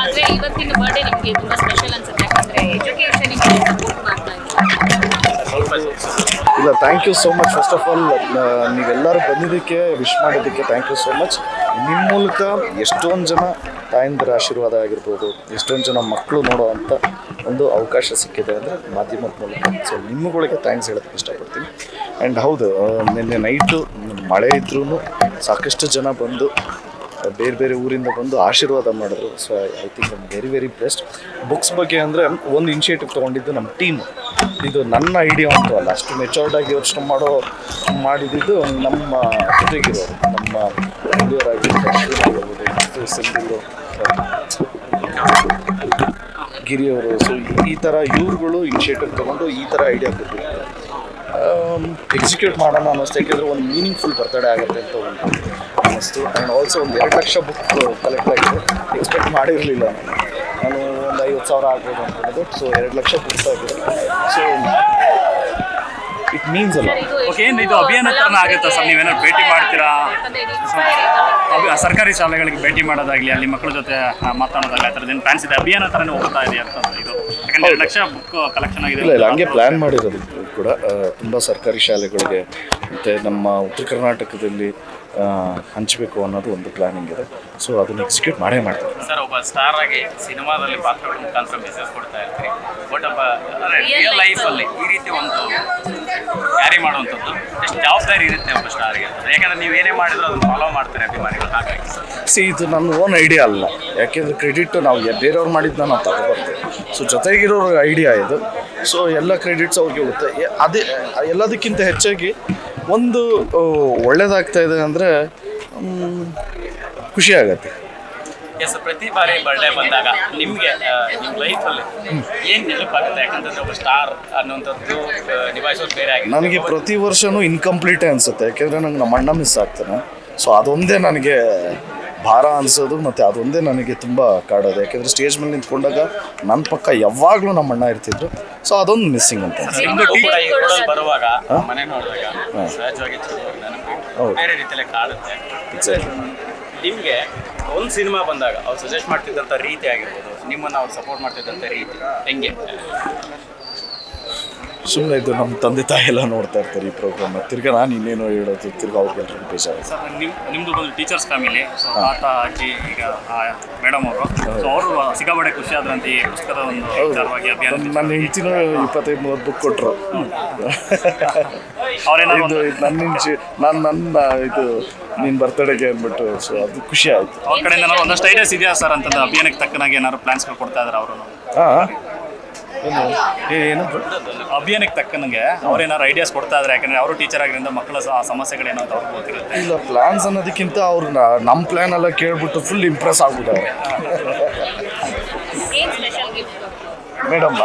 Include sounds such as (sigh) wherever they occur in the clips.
ಆದ್ರೆ ಇವತ್ತಿನ ಬರ್ಡೇ ನಿಮಗೆ ತುಂಬಾ ಸ್ಪೆಷಲ್ ಅನ್ಸುತ್ತೆ. ಇಲ್ಲ thank you so much first of all ನೀವೆಲ್ಲರೂ ಬಂದಿದ್ದಕ್ಕೆ ವಿಶ್ ಮಾಡಿದ್ದಕ್ಕೆ ಥ್ಯಾಂಕ್ ಯು ಸೋ ಮಚ್ ನಿಮ್ಮ ಮೂಲಕ ಎಷ್ಟೊಂದು ಜನ ತಾಯಂದಿರ ಆಶೀರ್ವಾದ ಆಗಿರ್ಬೋದು, ಎಷ್ಟೊಂದು ಜನ ಮಕ್ಕಳು ನೋಡುವಂಥ ಒಂದು ಅವಕಾಶ ಸಿಕ್ಕಿದೆ ಅಂದರೆ ಮಾಧ್ಯಮದ ಮೂಲಕ. ಸೊ ನಿಮ್ಮಗಳಿಗೆ ಥ್ಯಾಂಕ್ಸ್ ಹೇಳೋದಕ್ಕೆ ಇಷ್ಟಪಡ್ತೀನಿ. ಆ್ಯಂಡ್ ಹೌದು ನಿನ್ನೆ ನೈಟು ಮಳೆ ಇದ್ರೂ ಸಾಕಷ್ಟು ಜನ ಬಂದು ಬೇರೆ ಬೇರೆ ಊರಿಂದ ಬಂದು ಆಶೀರ್ವಾದ ಮಾಡಿದ್ರು. So I think I'm very very best books ಬಗ್ಗೆ ಅಂದರೆ ಒಂದು ಇನಿಷಿಯೇಟಿವ್ ತೊಗೊಂಡಿದ್ದು ನಮ್ಮ ಟೀಮ್ ಇದು ನನ್ನ ಐಡಿಯಾ ಅಂತೂ ಅಲ್ಲ. ಅಷ್ಟು ಮೆಚೋರ್ಡ್ ಆಗಿ ಯೋಚನೆ ಮಾಡೋ, ಮಾಡಿದ್ದು ನಮ್ಮ ಜೊತೆಗಿರೋರು. ನಮ್ಮ ಹಿರಿಯರಾಗಿರ್ಬೋದು ಸಿಂಧಿಲು (laughs) ಗಿರಿಯವರು. ಸೊ ಈ ಥರ ಇವ್ರುಗಳು ಇನಿಷಿಯೇಟಿವ್ ತೊಗೊಂಡು ಈ ಥರ ಐಡಿಯಾ ಕೊಟ್ಟಿರ್ತಾರೆ ಎಕ್ಸಿಕ್ಯೂಟ್ ಮಾಡೋಣ ಅನ್ನಿಸ್ತು ಯಾಕೆಂದರೆ ಒಂದು ಮೀನಿಂಗ್ಫುಲ್ ಬರ್ತಡೇ ಆಗುತ್ತೆ ಅಂತ ಒಂದು ಅನ್ನಿಸ್ತು ಆ್ಯಂಡ್ ಆಲ್ಸೋ ಒಂದು ಎರಡು ಲಕ್ಷ ಬುಕ್ ಕಲೆಕ್ಟ್ ಆಗಿದೆ. ಎಕ್ಸ್ಪೆಕ್ಟ್ ಮಾಡಿರಲಿಲ್ಲ. ನಾನು ನಾನು ಒಂದು ಐವತ್ತು ಸಾವಿರ ಆಗ್ಬೋದು ಅಂದ್ಕೊಂಡಿದ್ದು ಸೊ ಎರಡು ಲಕ್ಷ ಬುಕ್ಸ್ ಆಗಿದೆ. ಸೊ ಇಟ್ ಮೀನ್ಸ್ ಅಲ್ಲ ಓಕೆ ಏನು ಇದು ಅಭಿಯಾನ ಥರನ ಆಗುತ್ತಾ ಸರ್? ನೀವೇನಾದ್ರು ಭೇಟಿ ಮಾಡ್ತೀರಾ? ಸರ್ಕಾರಿ ಶಾಲೆಗಳಿಗೆ ಭೇಟಿ ಮಾಡೋದಾಗ್ಲಿ, ಅಲ್ಲಿ ಮಕ್ಕಳ ಜೊತೆ ಮಾತಾಡೋದಾಗ್ಲಿ, ಆ ಥರದ್ದು ಏನು ಫ್ಯಾನ್ಸ್ ಇದೆ? ಅಭಿಯಾನ ಥರನೇ ಹೋಗ್ತಾ ಇದೆ ಅಂತ ಇದು. ಯಾಕಂದ್ರೆ ಲಕ್ಷ ಬುಕ್ ಕಲೆಕ್ಷನ್ ಆಗಿದೆ. ಇಲ್ಲ ಇಲ್ಲ ಹಂಗೆ ಪ್ಲ್ಯಾನ್ ಮಾಡಿರೋದು ಕೂಡ ತುಂಬ ಸರ್ಕಾರಿ ಶಾಲೆಗಳಿಗೆ ಮತ್ತು ನಮ್ಮ ಉತ್ತರ ಕರ್ನಾಟಕದಲ್ಲಿ ಹಂಚಬೇಕು ಅನ್ನೋದು ಒಂದು ಪ್ಲ್ಯಾನಿಂಗ್ ಇದೆ. ಸೊ ಅದನ್ನು ಎಕ್ಸಿಕ್ಯೂಟ್ ಮಾಡೇ ಮಾಡ್ತಾರೆ. ಸರ್ ಒಬ್ಬ ಸ್ಟಾರ್ ಆಗಿ ಸಿನಿಮಾದಲ್ಲಿ ಪಾತ್ರಗಳ ಮುಖಾಂತರ ಮೆಸೇಜ್ ಕೊಡ್ತಾ ಇರ್ತೀರಿ. ಬಟ್ ಒಬ್ಬ Real ರಿಯಲ್ life ಲೈಫಲ್ಲಿ ಈ ರೀತಿ ಒಂದು ಕ್ಯಾರಿ ಮಾಡುವಂಥದ್ದು. ಎಷ್ಟು ಜವಾಬ್ದಾರಿ ಇರುತ್ತೆ ಒಬ್ಬ ಸ್ಟಾರ್ಗೆ ಯಾಕಂದ್ರೆ ನೀವು ಏನೇ ಮಾಡಿದ್ರು ಅದನ್ನು ಫಾಲೋ ಮಾಡ್ತಾರೆ ಅಭಿಮಾನಿಗಳು. ಹಾಗಾಗಿ. ಸಿ ಇದು ನನ್ನ ಓನ್ ಐಡಿಯಾ ಅಲ್ಲ. ಯಾಕೆಂದ್ರೆ ಕ್ರೆಡಿಟ್ ನಾವು ಬೇರೆಯವ್ರು ಮಾಡಿದ್ದನ್ನ ನಾವು ತಗೊಬರ್ತೇವೆ ಸೊ ಜೊತೆಗಿರೋ ಐಡಿಯಾ ಇದು. ಸೊ ಎಲ್ಲ ಕ್ರೆಡಿಟ್ಸ್ ಅವ್ರಿಗೆ ಹೋಗುತ್ತೆ. ಅದೇ, ಎಲ್ಲದಕ್ಕಿಂತ ಹೆಚ್ಚಾಗಿ ಒಂದು ಒಳ್ಳೇದಾಗ್ತಾ ಇದೆ ಅಂದರೆ ಖುಷಿ ಆಗತ್ತೆ. ಎಸ್ ಪ್ರತಿ ಬಾರಿ ಬರ್ಡೇ ಬಂದಾಗ ನಿಮಗೆ ನಿಮ್ಮ ಲೈಫಲ್ಲಿ ಏನು ನೆನಪಾಗುತ್ತೆ? ಯಾಕಂತಂದ್ರೆ ಒಬ್ಬ ಸ್ಟಾರ್ ಅನ್ನುವಂಥದ್ದು ನಿಭಾಯಿಸೋದು ಬೇರೆ ಆಗಿದೆ. ನನಗೆ ಪ್ರತಿ ವರ್ಷವೂ ಇನ್ಕಂಪ್ಲೀಟೇ ಅನಿಸುತ್ತೆ. ಯಾಕೆಂದರೆ ನಂಗೆ ನಮ್ಮ ಅಣ್ಣ ಮಿಸ್ ಆಗ್ತಾನೆ. ಸೊ ಅದೊಂದೇ ನನಗೆ ಭಾರ ಅನಿಸೋದು ಮತ್ತು ಅದೊಂದೇ ನನಗೆ ತುಂಬ ಕಾಡೋದು. ಯಾಕೆಂದರೆ ಸ್ಟೇಜ್ ಮೇಲೆ ನಿಂತ್ಕೊಂಡಾಗ ನನ್ನ ಪಕ್ಕ ಯಾವಾಗಲೂ ನಮ್ಮ ಅಣ್ಣ ಇರ್ತಿದ್ರು. ಸೊ ಅದೊಂದು ಮಿಸ್ಸಿಂಗ್ ಅಂತ ಬರುವಾಗ ಮನೆ ನೋಡಿದಾಗ ಸಹಜವಾಗಿ. ಬೇರೆ ರೀತಿಯಲ್ಲಿ ಕಾಡುತ್ತೆ. ನಿಮಗೆ ಒಂದು ಸಿನಿಮಾ ಬಂದಾಗ ಅವ್ರು ಸಜೆಸ್ಟ್ ಮಾಡ್ತಿದ್ದಂಥ ರೀತಿ ಆಗಿರ್ಬೋದು ನಿಮ್ಮನ್ನು ಅವ್ರು ಸಪೋರ್ಟ್ ಮಾಡ್ತಿದ್ದಂಥ ರೀತಿ ಹೆಂಗೆ? ಸುಮ್ಮನೆ ಇದು ನಮ್ಮ ತಂದೆ ತಾಯಿ ಎಲ್ಲ ನೋಡ್ತಾ ಇರ್ತಾರೆ ಈ ಪ್ರೋಗ್ರಾಮ್ ತಿರ್ಗಾ ನಾನು ಇನ್ನೇನೋ ಹೇಳೋದು ತಿರ್ಗಾ ಅವ್ರಿಗೆಲ್ರಿಗೂ ಬೇಜಾರು ಸರ್ ನಿಮ್ ನಿಮ್ಮದು ಬಂದು ಟೀಚರ್ಸ್ ಫ್ಯಾಮಿಲಿ ಸೊ ತಾತ ಅಜ್ಜಿ ಈಗ ಮೇಡಮ್ ಅವರು. ಸೊ ಅವರು ಸಿಕ್ಕಾಪಟ್ಟೆ ಖುಷಿ ಆದ್ರಂತ ಈ ಪುಸ್ತಕದ ಒಂದು ವಿಚಾರವಾಗಿ ಅಭಿಯಾನ ನನ್ನ ಹೆಂಚಿನ ಹೆಂಡ್ತಿನೂ ಇಪ್ಪತ್ತೈದು ಮೂವತ್ತು ಬುಕ್ ಕೊಟ್ಟರು (laughs) ಅವ್ರೇನಾದ್ರು ಇದು ನನ್ನ ಹೆಂಚಿ ನಾನು ನನ್ನ ಇದು ನಿನ್ನ ಬರ್ತಡೆಗೆ ಅಂದ್ಬಿಟ್ಟು ಸೊ ಅದು ಖುಷಿ ಆಯಿತು. ಅವ್ರ ಕಡೆಯಿಂದ ಏನಾದ್ರು ಒಂದಷ್ಟು ಐಡಿಯಾಸ್ ಇದೆಯಾ ಸರ್ ಅಂತಂದ್ರೆ ಅಭಿಯಾನಕ್ಕೆ ತಕ್ಕನಾಗಿ ಏನಾದ್ರು ಪ್ಲಾನ್ಸ್ಗಳು ಕೊಡ್ತಾ ಇದ್ದಾರೆ ಅವರು ಹಾಂ. ಏನು? ಅಭಿಯಾನಕ್ಕೆ ತಕ್ಕನಂಗೆ ಅವ್ರೇನಾದ್ರು ಐಡಿಯಾಸ್ ಕೊಡ್ತಾ ಇದ್ದಾರೆ ಯಾಕಂದ್ರೆ ಅವರು ಟೀಚರ್ ಆಗಿರೋದ್ರಿಂದ ಮಕ್ಕಳ ಸಮಸ್ಯೆಗಳೇನೋ ಅಂತ ಅವ್ರಿಗೆ ಗೊತ್ತಿರುತ್ತೆ. ಇಲ್ಲ ಪ್ಲ್ಯಾನ್ಸ್ ಅನ್ನೋದಕ್ಕಿಂತ ಅವ್ರು ನಮ್ಮ ಪ್ಲ್ಯಾನ್ ಎಲ್ಲ ಕೇಳ್ಬಿಟ್ಟು ಫುಲ್ ಇಂಪ್ರೆಸ್ ಆಗ್ಬಿಟ್ಟವ್ರೆ. ಏನ್ ಸ್ಪೆಷಲ್ ಗಿಫ್ಟ್ ಮೇಡಮ್ಮ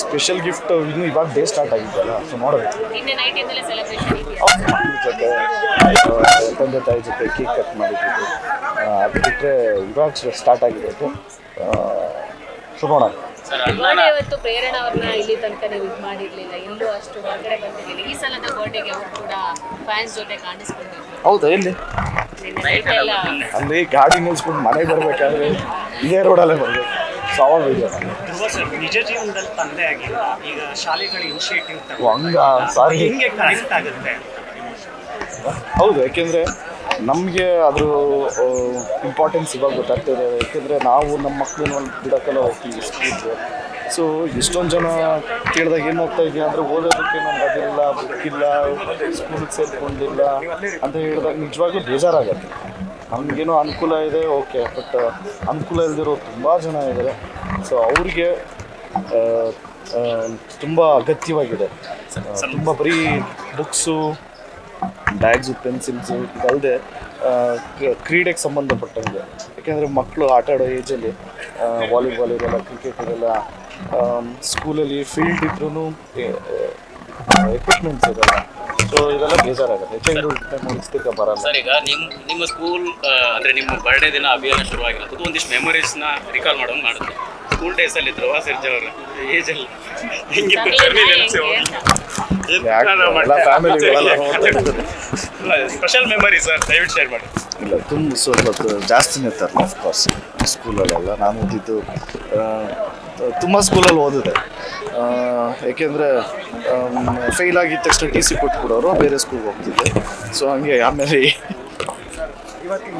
ಸ್ಪೆಷಲ್ ಗಿಫ್ಟ್ ಇನ್ನು ಇವಾಗ ಡೇ ಸ್ಟಾರ್ಟ್ ಆಗಿದ್ದಲ್ಲ ಸೊ ನೋಡಬೇಕು ತಂದೆ ತಾಯಿ ಜೊತೆ ಕೇಕ್ ಕಟ್ ಮಾಡಿದ್ದು. ಅದು ಬಿಟ್ಟರೆ ಇವಾಗ ಸ್ಟಾರ್ಟ್ ಆಗಿರೋದು ಆ, ಶುಭೋಣ ಇವತ್ತು ಪ್ರೇರಣಾ ಅವ್ರನ್ನ ಇಲ್ಲಿ ತನಕ ನೀವು ಇದು ಮಾಡಿರ್ಲಿಲ್ಲ ಎಲ್ಲೂ ಅಷ್ಟು ಹೊರಗಡೆ ಬಂದಿರಲಿಲ್ಲ. ಈ ಸಲದ ಬರ್ಡೇಗೆ ಅವರು ಕೂಡ ಫ್ಯಾನ್ಸ್ ಜೊತೆ ಕಾಣಿಸ್ಕೊಂಡಿದ್ರು. ಹೌದಾ ಎಲ್ಲ? ಅಲ್ಲಿ ಗಾಡಿ ನಿಲ್ಸ್ಬಿಟ್ಟು ಮನೆಗೆ ಬರಬೇಕಾದ್ರೆ ಇದೇ ರೋಡಲ್ಲೇ ಬರ್ಬೇಕು. ಸೊ ಅವಾಗ video ಮಾಡಿ. ಧ್ರುವ ಸರ್ ನಿಜ ಜೀವನದಲ್ಲಿ ತಂದೆ ಆಗಿಲ್ಲ ಈಗ ಶಾಲೆಗಳ ಇನಿಷಿಯೇಟಿವ್ ಓ, ಹಂಗ ಸಾರಿ. ಹೆಂಗೆ ಕನೆಕ್ಟ್ ಆಗುತ್ತೆ? ಹೌದು ಯಾಕೆಂದರೆ ನಮಗೆ ಅದ್ರ ಇಂಪಾರ್ಟೆನ್ಸ್ ಇವಾಗ ಗೊತ್ತಾಗ್ತಿದೆ ಯಾಕೆಂದರೆ ನಾವು ನಮ್ಮ ಮಕ್ಕಳನ್ನ ಒಂದು ಬಿಡೋಕ್ಕೆಲ್ಲ ಹೋಗ್ತೀವಿ ಸ್ಕೂಲ್ಗೆ ಸೊ ಎಷ್ಟೊಂದು ಜನ ಕೇಳಿದಾಗ ಏನು ಹೋಗ್ತಾ ಇದೆಯಾ? ಅಂದರೆ ಓದೋದಕ್ಕೆ ನನಗೆ ಅದಿಲ್ಲ ಬುಕ್ಕಿಲ್ಲ ಸ್ಕೂಲಿಗೆ ಸೇರ್ಕೊಂಡಿಲ್ಲ ಅಂತ ಹೇಳಿದಾಗ ನಿಜವಾಗ್ಲೂ ಬೇಜಾರಾಗತ್ತೆ. ನಮಗೇನೋ ಅನುಕೂಲ ಇದೆ ಓಕೆ ಬಟ್ ಅನುಕೂಲ ಇಲ್ದಿರೋ ತುಂಬ ಜನ ಇದ್ದಾರೆ ಸೊ ಅವ್ರಿಗೆ ತುಂಬ ಅಗತ್ಯವಾಗಿದೆ. ತುಂಬ ಬರೀ ಬುಕ್ಸು ಬ್ಯಾಗ್ಸು ಪೆನ್ಸಿಲ್ಸು ಇದಲ್ಲದೆ ಕ್ರೀಡೆಗೆ ಸಂಬಂಧಪಟ್ಟಂಗೆ. ಯಾಕೆಂದರೆ ಮಕ್ಕಳು ಆಟ ಆಡೋ ಏಜಲ್ಲಿ ವಾಲಿಬಾಲ್ ಇರೋಲ್ಲ ಕ್ರಿಕೆಟ್ ಇರೋಲ್ಲ ಸ್ಕೂಲಲ್ಲಿ ಫೀಲ್ಡ್ ಇದ್ರೂ ಎಕ್ವಿಪ್ಮೆಂಟ್ಸ್ ಇರೋಲ್ಲ. ಸೊ ಇದೆಲ್ಲ ಬೇಜಾರಾಗುತ್ತೆ. ಟೈಮ್ ಹೋಲಿಸ್ತಿಕ್ಕೆ ಬರಲ್ಲ. ಸರ್, ಈಗ ನಿಮ್ಮ ನಿಮ್ಮ ಸ್ಕೂಲ್ ಅಂದರೆ ನಿಮ್ಮ ಬರ್ಡೇ ದಿನ ಅಭಿಯಾನ ಶುರುವಾಗಿರೋದು, ಒಂದಿಷ್ಟು ಮೆಮೊರೀಸ್ನ ರಿಕಾಲ್ ಮಾಡೋಂಗೆ ಮಾಡುತ್ತೆ ಸ್ಕೂಲ್ ಅಲ್ಲಿ ಧ್ರುವ ಸರ್ಜಾ ಅವರ. ಅಲ್ಲ. ಹೆಂಗಿತ್ತು ಜರ್ನಿ ಇರ್ತಾರೆ ಸ್ಪೆಷಲ್ ಮೆಮರಿ ಸರ್ ದಯವಿಟ್ಟು ಶೇರ್ ಮಾಡಿ. ಇಲ್ಲ ತುಂಬ ಸ್ವಲ್ಪ ಜಾಸ್ತಿನೇ ತರಲ್ಲ ಅಫ್ಕೋರ್ಸ್ ಸ್ಕೂಲಲ್ಲೆಲ್ಲ ನಾನು ಓದಿದ್ದು ತುಂಬ ಸ್ಕೂಲಲ್ಲಿ ಓದಿದೆ. ಏಕೆಂದರೆ ಫೇಲ್ ಆಗಿದ ತಕ್ಷಣ ಟಿ ಸಿ ಕೊಟ್ಬಿಡೋರು ಬೇರೆ ಸ್ಕೂಲ್ಗೆ ಹೋಗ್ತಿದ್ದೆ. ಸೊ ಹಂಗೆ ಆಮೇಲೆ ಇವತ್ತಿನ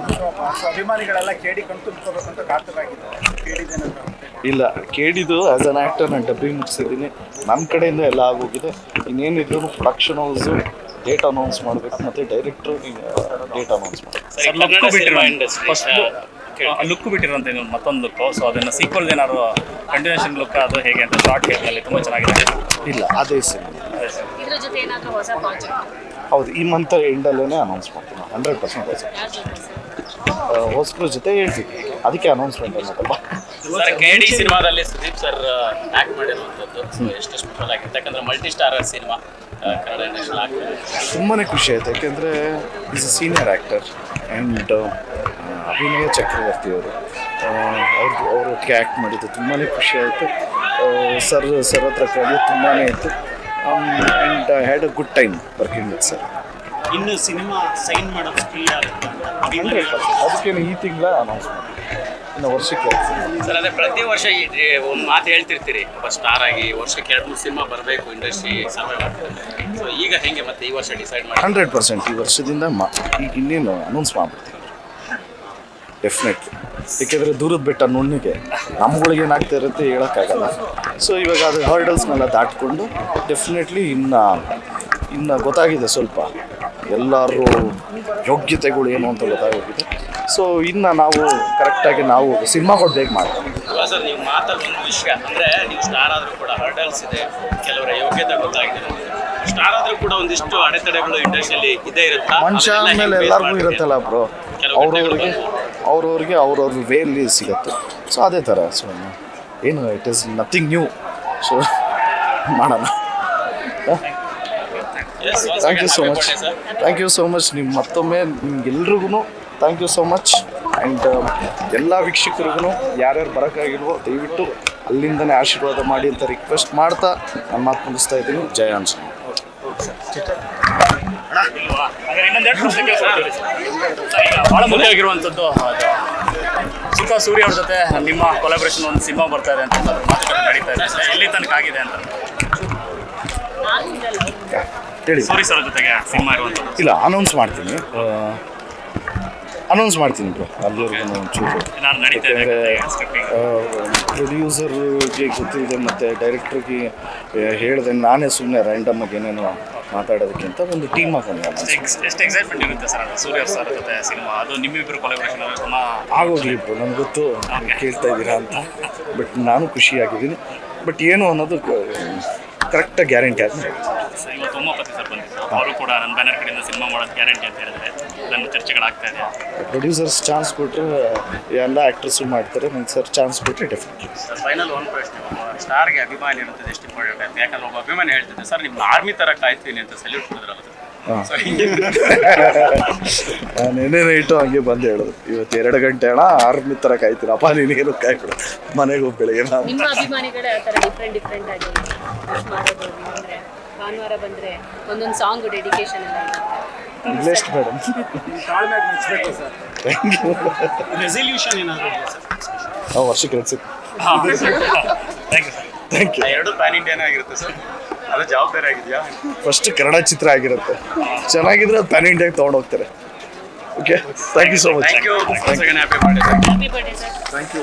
ಅಭಿಮಾನಿಗಳೆಲ್ಲ ಕೇಳಿ ಕಣ್ತುಂಬ್ಕೋಬೇಕು ಅಂತ ಕಾತರಾಗಿದ್ದಾರೆ. ಇಲ್ಲ ಕೇಳಿದ್ದು ಆ್ಯಸ್ ಅನ್ ಆ್ಯಕ್ಟರ್ ನಾನು ಡಬ್ಬಿಂಗ್ ಮುಗಿಸಿದ್ದೀನಿ. ನಮ್ಮ ಕಡೆಯಿಂದ ಎಲ್ಲ ಆಗೋಗಿದೆ. ಇನ್ನೇನಿದ್ರು ಪ್ರೊಡಕ್ಷನ್ ಹೌಸು ಡೇಟ್ ಅನೌನ್ಸ್ ಮಾಡಬೇಕು. ಮತ್ತು ಡೈರೆಕ್ಟ್ರು ಡೇಟ್ ಅನೌನ್ಸ್ ಮಾಡಬೇಕು. ಲುಕ್ ಬಿಟ್ಟಿರೋ ಫಸ್ಟ್ ಲುಕ್ ಬಿಟ್ಟಿರೋಂಥ ಇನ್ನೊಂದು ಮತ್ತೊಂದು ಲುಕ್ ಸೊ ಅದನ್ನು ಸೀಕ್ವಲ್ ಏನಾದ್ರು ಕಂಟಿನ್ಯೂಷನ್ ಲುಕ್ ಅದು ಹೇಗೆ ಅಂತ ಶಾರ್ಟ್ ಹೇರ್ನಲ್ಲಿ ತುಂಬ ಚೆನ್ನಾಗಿದೆ. ಇಲ್ಲ ಅದೇ ಸಿನಿಮಾ ಇದ್ರ ಜೊತೆ ಏನಾದರೂ ಹೊಸ ಪ್ರಾಜೆಕ್ಟ್ ಹೌದು ಈ ಮಂತ್ ಎಂಡಲ್ಲೇ ಅನೌನ್ಸ್ ಮಾಡ್ತೀನಿ. ಹಂಡ್ರೆಡ್ ಪರ್ಸೆಂಟ್ ಜೊತೆ ಹೇಳ್ತೀನಿ ಹೊಸಬ್ರ ಜೊತೆ ಹೇಳ್ತೀವಿ ಅದಕ್ಕೆ ಅನೌನ್ಸ್ಮೆಂಟ್ ಅನ್ನೋದಲ್ಲ ಸರ್ ಕೆ ಡಿ ಸಿನಿಮಾದಲ್ಲಿ ಸುದೀಪ್ ಸರ್ ಆಕ್ಟ್ ಮಾಡಿರುವಂಥದ್ದು ಸೊ ಎಷ್ಟು ಸ್ಪೆಷಲ್ ಆಗಿತ್ತು ಯಾಕಂದ್ರೆ ಮಲ್ಟಿ ಸ್ಟಾರ್ ಸಿನಿಮಾ ಕನ್ನಡ ಆಗ್ತದೆ ತುಂಬಾ ಖುಷಿ ಆಯ್ತು. ಯಾಕೆಂದರೆ is a senior actor and Abhinaya Chakravarthi ಅವರು. ಅವ್ರದ್ದು ಅವರೊಟ್ಟಿಗೆ ಆ್ಯಕ್ಟ್ ಮಾಡಿದ್ದು ತುಂಬಾ ಖುಷಿ ಆಯಿತು. ಸರ್ ಸರ್ ಹತ್ರ ಕಲಿಯೋದು ತುಂಬಾ ಇತ್ತು. And I had a good time working with sir ಇನ್ನು ಸಿನಿಮಾ ಸೈನ್ ಮಾಡೋದು ಸ್ಕಿಲ್ ಆಗುತ್ತೆ. ಹಂಡ್ರೆಡ್ ಪರ್ಸೆಂಟ್ ಅದಕ್ಕೇನು ಈ ತಿಂಗಳ ಅನೌನ್ಸ್ ಮಾಡಿ ಇನ್ನು ವರ್ಷಕ್ಕೆ. ಸರ್ ಅದೇ ಪ್ರತಿ ವರ್ಷ ಈ ಒಂದು ಮಾತು ಹೇಳ್ತಿರ್ತೀರಿ. ಒಬ್ಬ ಸ್ಟಾರ್ ಆಗಿ ವರ್ಷಕ್ಕೆ ಎರಡು ಮೂರು ಸಿನಿಮಾ ಬರಬೇಕು ಇಂಡಸ್ಟ್ರಿ ಸರ್ವೈವ್ ಆಗ್ತದೆ. ಸೊ ಈಗ ಹೆಂಗೆ ಮತ್ತೆ ಈ ವರ್ಷ ಡಿಸೈಡ್ ಮಾಡಿ? ಹಂಡ್ರೆಡ್ ಪರ್ಸೆಂಟ್ ಈ ವರ್ಷದಿಂದ ಮಾ ಈಗ ಇನ್ನೇನು ಅನೌನ್ಸ್ ಮಾಡ್ಬಿಡ್ತೀನಿ ಡೆಫಿನೆಟ್ಲಿ ಏಕೆಂದರೆ ದೂರದ ಬೆಟ್ಟ ನುಣ್ಣಿಗೆ ನಮ್ಗಳಿಗೆ ಏನಾಗ್ತಾ ಇರುತ್ತೆ ಹೇಳೋಕ್ಕಾಗಲ್ಲ. ಸೊ ಇವಾಗ ಅದು ಹರ್ಡಲ್ಸ್ನೆಲ್ಲ ದಾಟ್ಕೊಂಡು ಡೆಫಿನೆಟ್ಲಿ ಇನ್ನು ಇನ್ನು ಗೊತ್ತಾಗಿದೆ ಸ್ವಲ್ಪ. ಎಲ್ಲರೂ ಯೋಗ್ಯತೆಗಳು ಏನು ಅಂತ ಗೊತ್ತಾಗೋಗಿದೆ. ಸೊ ಇನ್ನು ನಾವು ಕರೆಕ್ಟಾಗಿ ನಾವು ಸಿನಿಮಾ ಬೇಗ ಮಾಡ್ತೀವಿ. ಸರ್ ನೀವು ಮಾತಲ್ಲಿ ಒಂದು ವಿಷಯ ಅಂದ್ರೆ ನೀವು ಸ್ಟಾರ್ ಆದ್ರೂ ಕೂಡ ಹರ್ಡಲ್ಸ್ ಇದೆ ಕೆಲವರ ಯೋಗ್ಯತೆ ಗೊತ್ತಾಗಿದೆ. ಸ್ಟಾರ್ ಆದರೂ ಕೂಡ ಒಂದಿಷ್ಟು ಅಡೆತಡೆಗಳು ಇಂಡಸ್ಟ್ರಿಯಲ್ಲಿ ಇದೇ ಇರುತ್ತಾ? ಮನುಷ್ಯ ಮೇಲೆ ಎಲ್ಲರಿಗೂ? ಇರುತ್ತಲ್ಲ ಬ್ರೋ ಅವ್ರವ್ರಿಗೆ ಅವ್ರವ್ರಿಗೆ ಅವ್ರವ್ರ ವೇಲಿ ಸಿಗುತ್ತೆ. ಸೊ ಅದೇ ಥರ ಸೊ ಏನು it is nothing new so ಮಾಡೋಣ. Thank you so much thank you so much ನಿಮ್ಮ ಮತ್ತೊಮ್ಮೆ ನಿಮ್ಗೆಲ್ರಿಗೂ thank you so much and ಎಲ್ಲ ವೀಕ್ಷಕರಿಗೂ ಯಾರ್ಯಾರು ಬರೋಕ್ಕಾಗಿಲ್ವೋ ದಯವಿಟ್ಟು ಅಲ್ಲಿಂದನೇ ಆಶೀರ್ವಾದ ಮಾಡಿ ಅಂತ ರಿಕ್ವೆಸ್ಟ್ ಮಾಡ್ತಾ ನಾನು ಮಾತು ಮುಗಿಸ್ತಾ ಇದ್ದೀನಿ. ಜಯ ಅನ್ಸು ಭಾಳ ಮುಖ್ಯವಾಗಿರುವಂಥದ್ದು ಅದು ಸುಖ ಸೂರ್ಯ ಅವ್ರ ಜೊತೆ ನಿಮ್ಮ ಕೊಲಾಬ್ರೇಷನ್ ಒಂದು ಸಿನಿಮಾ ಬರ್ತಾ ಇದೆ ಅಂತ ಮಾತುಕತೆ ನಡೀತಾ ಇದೆ ಎಲ್ಲಿ ತನಕ ಆಗಿದೆ ಅಂತ. ಹೇಳಿ. ಸೂರಿ ಸರ್ ಜೊತೆಗೆ ಸಿನಿಮಾ ಇರುವಂಥದ್ದು ಇಲ್ಲ ಅನೌನ್ಸ್ ಮಾಡ್ತೀನಿ. ಅನೌನ್ಸ್ ಮಾಡ್ತೀನಿ ಬ್ರೋ ಅಲ್ಲಿವರೆಗೂ ಒಂಚೂರು ಏನಾದ್ರು ನಡೀತಾ ಇದೆ ಸ್ಕ್ರಿಪ್ಟಿಂಗ್ ಪ್ರೊಡ್ಯೂಸರ್ಗೆ ಗೊತ್ತಿದೆ ಮತ್ತು ಡೈರೆಕ್ಟ್ರಿಗೆ ಹೇಳಿದೆ. ನಾನೇ ಸುಮ್ಮನೆ ರ್ಯಾಂಡಮ್ ಆಗಿ ಏನೇನೋ ಮಾತಾಡೋದಕ್ಕಿಂತ ಒಂದು ಟೀಮ್ ಹಾಕೊಂಡು ಎಷ್ಟು ಎಕ್ಸೈಟ್ಮೆಂಟ್ ಇರುತ್ತೆ ಸರ್ ಅದು? ಸೂರ್ಯ ಸರ್ ಜೊತೆ ಸಿನಿಮಾ. ಅದು ನಿಮ್ಮಿಬ್ಬರು ಕೊಲಾಬ್ರೇಷನ್ ತುಂಬ ಆಗೋಗ್ಲಿ ಬ್ರೋ ನನಗೆ ಗೊತ್ತು. ನೀವು ಕೇಳ್ತಾ ಇದ್ದೀರಾ ಅಂತ. ಬಟ್ ನಾನು ಖುಷಿಯಾಗಿದ್ದೀನಿ. ಬಟ್ ಏನು ಅನ್ನೋದು ಕರೆಕ್ಟಾಗಿ ಗ್ಯಾರಂಟಿ ಆದ್ಮೇಲೆ ಇವತ್ತು ಉಮಾಪತಿ ಸರ್ ಬಂದಿದ್ರು ಅವರು ಕೂಡ ನನ್ನ ಬ್ಯಾನರ್ ಕಡೆಯಿಂದ ಸಿನಿಮಾ ಮಾಡೋದು ಗ್ಯಾರಂಟಿ ಅಂತ ಹೇಳಿದ್ರೆ ನನ್ನ ಚರ್ಚೆಗಳಾಗ್ತಾ ಇದೆ. ಪ್ರೊಡ್ಯೂಸರ್ಸ್ ಚಾನ್ಸ್ ಕೊಟ್ಟರೆ ಎಲ್ಲ ಆ್ಯಕ್ಟ್ರಸ್ಸು ಮಾಡ್ತಾರೆ. ನಂಗೆ ಸರ್ ಚಾನ್ಸ್ ಕೊಟ್ಟರೆ ಡೆಫಿನೆಟ್ಲಿ ಸರ್ ಫೈನಲ್ ಒಂದು ಪ್ರಶ್ನೆ ಸ್ಟಾರ್ಗೆ ಅಭಿಮಾನಿ ಇರುತ್ತದೆ ಎಷ್ಟು ಇಂಪಾರ್ಟೆಂಟ್ ಆಯ್ತು ಯಾಕಂದ್ರೆ ಒಬ್ಬ ಅಭಿಮಾನಿ ಹೇಳ್ತಿದ್ದೆ ಸರ್ ನಿಮ್ಮ ಆರ್ಮಿ ತರ ಕಾಯ್ತೀನಿ ಅಂತ ಸಲ್ಯೂಟ್ ಕೊಡಿದ್ರಲ್ಲ ಹಾಂ. ಸರ್ ಹಿಂಗೆ. ನೆನೆ ನೈಟು ಹಂಗೆ ಬಂದು ಹೇಳೋದು. ಇವತ್ತು ಎರಡು ಗಂಟೆ ಅಣ್ಣ ಆರ್ಮಿ ಥರ ಕಾಯ್ತೀನಪ್ಪ ನೀನೇನು ಕಾಯ್ಕೊಡು. ಮನೆಗೆ ಹೋಗಿ ಬೆಳಗ್ಗೆ ಭಾನುವಾರ ಬಂದರೆ ಒಂದೊಂದು ಸಾಂಗ್ ಡೆಡಿಕೇಶನ್ ಎಲ್ಲ ಬ್ಲೆಸ್ಡ್ ಮೇಡಮ್ ತಾಳ್ಮೆಗೆ ಮೆಚ್ಚಬೇಕು ಸರ್ ಥ್ಯಾಂಕ್ ಯು ರೆಸಲ್ಯೂಷನ್ ಏನಾದರೂ ಇದೆಯಾ ಸರ್ ನಾವು ವರ್ಷಕ್ಕೆ ಸತಿ thank you sir thank you ಎರಡು ಪ್ಯಾನ್ ಇಂಡಿಯನ್ ಆಗಿರುತ್ತೆ ಸರ್ ಅದು ಜವಾಬ್ದಾರಿ ಆಗಿದೆಯಾ? ಫಸ್ಟ್ ಕನ್ನಡ ಚಿತ್ರ ಆಗಿರುತ್ತೆ. ಚೆನ್ನಾಗಿದ್ರೆ ಅದು ಪ್ಯಾನ್ ಇಂಡಿಯಾಗೆ ತೊಗೊಂಡು ಹೋಗ್ತಾರೆ. Okay thank you so much thank you happy birthday happy birthday sir thank you